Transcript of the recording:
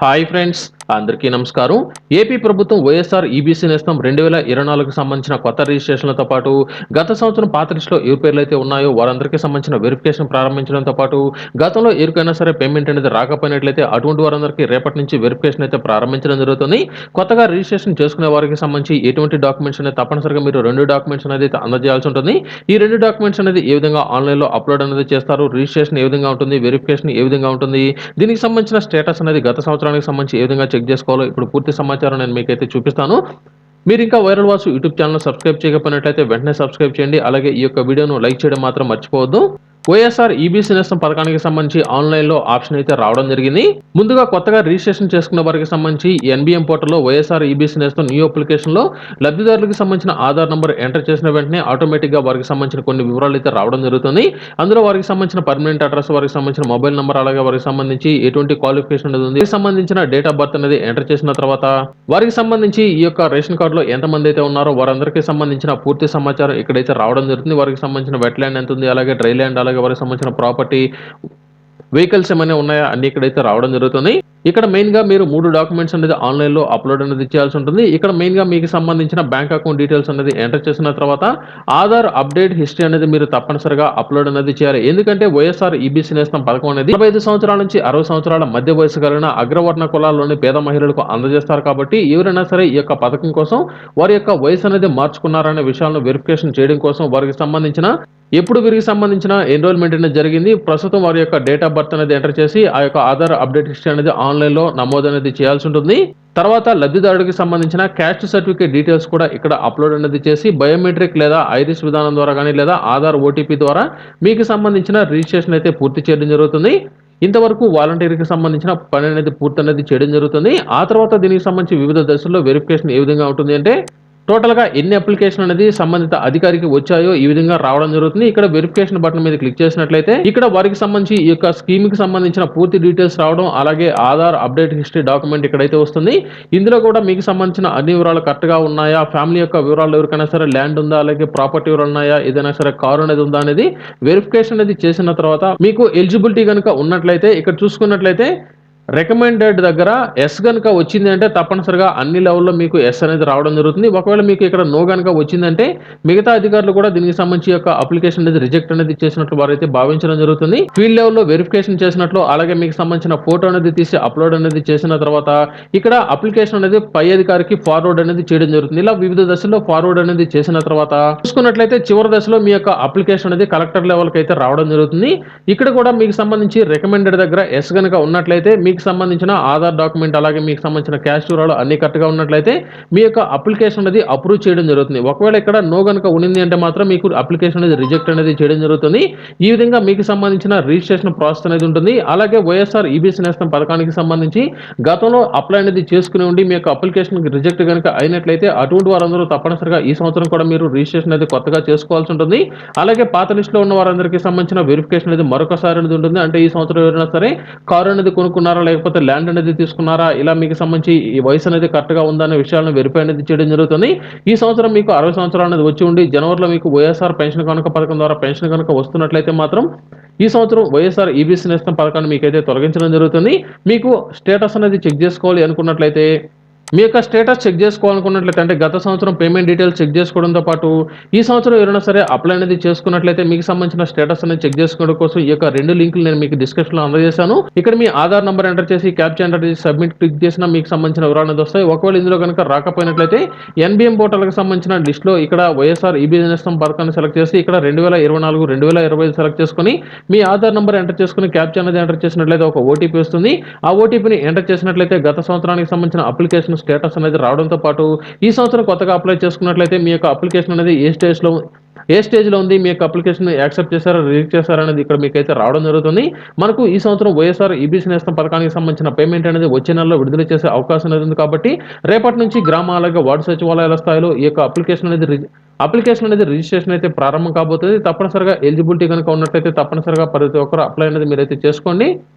Hi friends అందరికీ నమస్కారం. AP ప్రభుత్వం వైఎస్ఆర్ ఈబీసీ నేస్తం రెండు వేల ఇరవై నాలుగుకు సంబంధించిన కొత్త రిజిస్ట్రేషన్లతో పాటు గత సంవత్సరం పాత లిస్టులో ఏ పేర్లు అయితే ఉన్నాయో వారందరికీ సంబంధించిన వెరిఫికేషన్ ప్రారంభించడంతో పాటు గతంలో ఎవరికైనా సరే పేమెంట్ అనేది రాకపోయినట్లయితే అటువంటి వారందరికీ రేపటి నుంచి వెరిఫికేషన్ అయితే ప్రారంభించడం జరుగుతుంది. కొత్తగా రిజిస్ట్రేషన్ చేసుకునే వారికి సంబంధించి ఎటువంటి డాక్యుమెంట్స్ అనేది తప్పనిసరిగా మీరు రెండు డాక్యుమెంట్స్ అనేది అందజేయాల్సి ఉంటుంది. ఈ రెండు డాక్యుమెంట్స్ అనేది ఏ విధంగా ఆన్లైన్లో అప్లోడ్ అనేది చేస్తారు? రిజిస్ట్రేషన్ ఏ విధంగా ఉంటుంది? వెరిఫికేషన్ ఏ విధంగా ఉంటుంది? దీనికి సంబంధించిన స్టేటస్ అనేది గత సంవత్సరానికి సంబంధించి ఏ విధంగా చెక్ చేసుకోవాలో ఇప్పుడు పూర్తి సమాచారం నేను మీకైతే చూపిస్తాను. మీరు ఇంకా viral Vasu YouTube channel subscribe చేయకపోయినట్లయితే వెంటనే సబ్స్క్రైబ్ చేయండి. అలాగే ఈ యొక్క వీడియోను లైక్ చేయడం మాత్రం మర్చిపోవద్దు. వైఎస్ఆర్ ఈబీసీ నేస్తం పథకానికి సంబంధించి ఆన్లైన్లో ఆప్షన్ అయితే రావడం జరిగింది. ముందుగా కొత్తగా రిజిస్ట్రేషన్ చేసుకున్న వారికి సంబంధించి ఎన్బిఎం పోర్టల్లో వైఎస్ఆర్ ఈబీసీ నేస్తం న్యూ అప్లికేషన్లో లబ్ధిదారులకు సంబంధించిన ఆధార్ నంబర్ ఎంటర్ చేసిన వెంటనే ఆటోమేటిక్గా వారికి సంబంధించిన కొన్ని వివరాలు అయితే రావడం జరుగుతుంది. అందులో వారికి సంబంధించిన పర్మనెంట్ అడ్రస్ వారికి సంబంధించిన మొబైల్ నంబర్ అలాగే వారికి సంబంధించి ఎటువంటి క్వాలిఫికేషన్ అనేది ఉంది. సంబంధించిన డేట్ ఆఫ్ బర్త్ అనేది ఎంటర్ చేసిన తర్వాత వారికి సంబంధించి ఈ యొక్క రేషన్ కార్డులో ఎంతమంది అయితే ఉన్నారో వారందరికీ సంబంధించిన పూర్తి సమాచారం ఇక్కడైతే రావడం జరుగుతుంది. వారికి సంబంధించిన వెట్ ల్యాండ్ ఎంత ఉంది అలాగే డ్రై ల్యాండ్ అలాగే వారికి సంబంధించిన ప్రాపర్టీ వెహికల్స్ ఏమైనా ఉన్నాయా? అన్ని ఇక్కడైతే రావడం జరుగుతుంది. ఇక్కడ మెయిన్గా మీరు మూడు డాక్యుమెంట్స్ అనేది ఆన్లైన్లో అప్లోడ్ అనేది చేయాల్సి ఉంటుంది. ఇక్కడ మెయిన్గా మీకు సంబంధించిన బ్యాంక్ అకౌంట్ డీటెయిల్స్ అనేది ఎంటర్ చేసిన తర్వాత ఆధార్ అప్డేట్ హిస్టరీ అనేది మీరు తప్పనిసరిగా అప్లోడ్ అనేది చేయాలి. ఎందుకంటే వైఎస్ఆర్ ఈబీసీ నేస్తం పథకం అనేది ఇరవై ఐదు సంవత్సరాల నుంచి అరవై సంవత్సరాల మధ్య వయసు కలిగిన అగ్రవర్ణ కులాల్లోని పేద మహిళలకు అందజేస్తారు కాబట్టి ఎవరైనా సరే ఈ యొక్క పథకం కోసం వారి యొక్క వయసు అనేది మార్చుకున్నారనే విషయాలను వెరిఫికేషన్ చేయడం కోసం వారికి సంబంధించిన ఎప్పుడు వీరికి సంబంధించిన ఎన్రోల్మెంట్ అనేది జరిగింది. ప్రస్తుతం వారి యొక్క డేట్ ఆఫ్ బర్త్ అనేది ఎంటర్ చేసి ఆ యొక్క ఆధార్ అప్డేట్ హిస్టరీ అనేది ఆన్లైన్ ఆన్లైన్లో నమోదు అనేది చేయాల్సి ఉంటుంది. తర్వాత లబ్ధిదారుడికి సంబంధించిన క్యాస్ట్ సర్టిఫికేట్ డీటెయిల్స్ కూడా ఇక్కడ అప్లోడ్ అనేది చేసి బయోమెట్రిక్ లేదా ఐరిస్ విధానం ద్వారా కానీ లేదా ఆధార్ ఓటీపీ ద్వారా మీకు సంబంధించిన రిజిస్ట్రేషన్ అయితే పూర్తి చేయడం జరుగుతుంది. ఇంతవరకు వాలంటీర్కి సంబంధించిన పని అనేది పూర్తి అనేది చేయడం జరుగుతుంది. ఆ తర్వాత దీనికి సంబంధించి వివిధ దశల్లో వెరిఫికేషన్ ఏ విధంగా ఉంటుంది అంటే టోటల్గా ఎన్ని అప్లికేషన్ అనేది సంబంధిత అధికారికి వచ్చాయో ఈ విధంగా రావడం జరుగుతుంది. ఇక్కడ వెరిఫికేషన్ బటన్ మీద క్లిక్ చేసినట్లయితే ఇక్కడ వారికి సంబంధించి ఈ యొక్క స్కీమ్కి సంబంధించిన పూర్తి డీటెయిల్స్ రావడం అలాగే ఆధార్ అప్డేట్ హిస్టరీ డాక్యుమెంట్ ఇక్కడైతే వస్తుంది. ఇందులో కూడా మీకు సంబంధించిన అన్ని వివరాలు కరెక్ట్గా ఉన్నాయా? ఫ్యామిలీ యొక్క వివరాలు ఎవరికైనా సరే ల్యాండ్ ఉందా? అలాగే ప్రాపర్టీ వివరాలు ఉన్నాయా? ఏదైనా సరే కారు అనేది ఉందా? అనేది వెరిఫికేషన్ అనేది చేసిన తర్వాత మీకు ఎలిజిబిలిటీ కనుక ఉన్నట్లయితే ఇక్కడ చూసుకున్నట్లయితే రికమెండెడ్ దగ్గర ఎస్ కనుక వచ్చింది అంటే తప్పనిసరిగా అన్ని లెవెల్లో మీకు ఎస్ అనేది రావడం జరుగుతుంది. ఒకవేళ మీకు ఇక్కడ నో కనుక వచ్చిందంటే మిగతా అధికారులు కూడా దీనికి సంబంధించి యొక్క అప్లికేషన్ అనేది రిజెక్ట్ అనేది చేసినట్లు వారైతే భావించడం జరుగుతుంది. ఫీల్డ్ లెవెల్లో వెరిఫికేషన్ చేసినట్లు అలాగే మీకు సంబంధించిన ఫోటో అనేది తీసి అప్లోడ్ అనేది చేసిన తర్వాత ఇక్కడ అప్లికేషన్ అనేది పై అధికారికి ఫార్వర్డ్ అనేది చేయడం జరుగుతుంది. ఇలా వివిధ దశల్లో ఫార్వర్డ్ అనేది చేసిన తర్వాత చూసుకున్నట్లయితే చివరి దశలో మీ యొక్క అప్లికేషన్ అనేది కలెక్టర్ లెవెల్కి అయితే రావడం జరుగుతుంది. ఇక్కడ కూడా మీకు సంబంధించి రికమెండెడ్ దగ్గర ఎస్ కనుక ఉన్నట్లయితే మీకు సంబంధించిన ఆధార్ డాక్యుమెంట్ అలాగే మీకు సంబంధించిన క్యాష్ వివరాలు అన్ని కరెక్ట్గా ఉన్నట్లయితే మీ యొక్క అప్లికేషన్ అనేది అప్రూవ్ చేయడం జరుగుతుంది. ఒకవేళ ఇక్కడ నో కనుక ఉన్నింది అంటే మాత్రం మీకు అప్లికేషన్ అనేది రిజెక్ట్ అనేది చేయడం జరుగుతుంది. ఈ విధంగా మీకు సంబంధించిన రిజిస్ట్రేషన్ ప్రాసెస్ అనేది ఉంటుంది. అలాగే వైఎస్ఆర్ ఈబీసీ నేస్తం పథకానికి సంబంధించి గతంలో అప్లై అనేది చేసుకుని ఉండి మీ యొక్క అప్లికేషన్ రిజెక్ట్ కనుక అయినట్లయితే అటువంటి వారందరూ తప్పనిసరిగా ఈ సంవత్సరం కూడా మీరు రిజిస్ట్రేషన్ అనేది కొత్తగా చేసుకోవాల్సి ఉంటుంది. అలాగే పాత లిస్టులో ఉన్న వారందరికీ సంబంధించిన వెరిఫికేషన్ అనేది మరొకసారి అనేది ఉంటుంది. అంటే ఈ సంవత్సరం ఎవరైనా సరే కారు అనేది కొనుక్కున్నారా లేకపోతే ల్యాండ్ అనేది తీసుకున్నారా? ఇలా మీకు సంబంధించి ఈ వయసు అనేది కరెక్ట్గా ఉందా అనే విషయాలను వెరిఫై అనేది చేయడం జరుగుతుంది. ఈ సంవత్సరం మీకు అరవై సంవత్సరాలు అనేది వచ్చి ఉండి జనవరిలో మీకు వైఎస్ఆర్ పెన్షన్ కనుక పథకం ద్వారా పెన్షన్ కనుక వస్తున్నట్లయితే మాత్రం ఈ సంవత్సరం వైఎస్ఆర్ ఈబీసీ నేస్తం పథకాన్ని మీకైతే తొలగించడం జరుగుతుంది. మీకు స్టేటస్ అనేది చెక్ చేసుకోవాలి అనుకున్నట్లయితే మీ యొక్క స్టేటస్ చెక్ చేసుకోవాలనుకున్నట్లయితే అంటే గత సంవత్సరం పేమెంట్ డీటెయిల్స్ చెక్ చేసుకోవడంతో పాటు ఈ సంవత్సరం ఎవరైనా సరే అప్లై అనేది చేసుకున్నట్లయితే మీకు సంబంధించిన స్టేటస్ అనేది చెక్ చేసుకోవడం కోసం ఈ యొక్క రెండు లింకులు నేను మీకు డిస్క్రిప్షన్లో అందజేశాను. ఇక్కడ మీ ఆధార్ నంబర్ ఎంటర్ చేసి క్యాప్చర్ ఎంటర్ చేసి సబ్మిట్ క్లిక్ చేసిన మీకు సంబంధించిన వివరాలు అనేది వస్తాయి. ఒకవేళ ఇందులో కనుక రాకపోయినట్లయితే ఎన్బిఎం పోర్టల్కి సంబంధించిన లిస్ట్లో ఇక్కడ వైఎస్ఆర్ ఈ బిజినెస్ పథకాన్ని సెలెక్ట్ చేసి ఇక్కడ రెండు వేల ఇరవై నాలుగు రెండు వేల ఇరవై ఐదు సెలెక్ట్ చేసుకుని మీ ఆధార్ నంబర్ ఎంటర్ చేసుకుని క్యాప్చర్ అనేది ఎంటర్ చేసినట్లయితే ఒక ఓటీపీ వస్తుంది. ఆ ఓటీపీని ఎంటర్ చేసినట్లయితే గత సంవత్సరానికి సంబంధించిన అప్లికేషన్ స్టేటస్ అనేది రావడంతో పాటు ఈ సంవత్సరం కొత్తగా అప్లై చేసుకున్నట్లయితే మీ యొక్క అప్లికేషన్ అనేది ఏ స్టేజ్లో ఏ స్టేజ్లో ఉంది మీ యొక్క అప్లికేషన్ యాక్సెప్ట్ చేశారా రిజెక్ట్ చేశారా అనేది ఇక్కడ మీకు అయితే రావడం జరుగుతుంది. మనకు ఈ సంవత్సరం వైఎస్ఆర్ ఈబీసీ నేస్తం పథకానికి సంబంధించిన పేమెంట్ అనేది వచ్చే నెలలో విడుదల చేసే అవకాశం అనేది ఉంది కాబట్టి రేపటి నుంచి గ్రామ అలాగే వార్డు సచివాలయాల స్థాయిలో ఈ యొక్క అప్లికేషన్ అనేది అప్లికేషన్ అనేది రిజిస్ట్రేషన్ అయితే ప్రారంభం కాబోతుంది. తప్పనిసరిగా ఎలిజిబిలిటీ కనుక ఉన్నట్లయితే తప్పనిసరిగా ప్రతి ఒక్కరు అప్లై అనేది మీరైతే చేసుకోండి.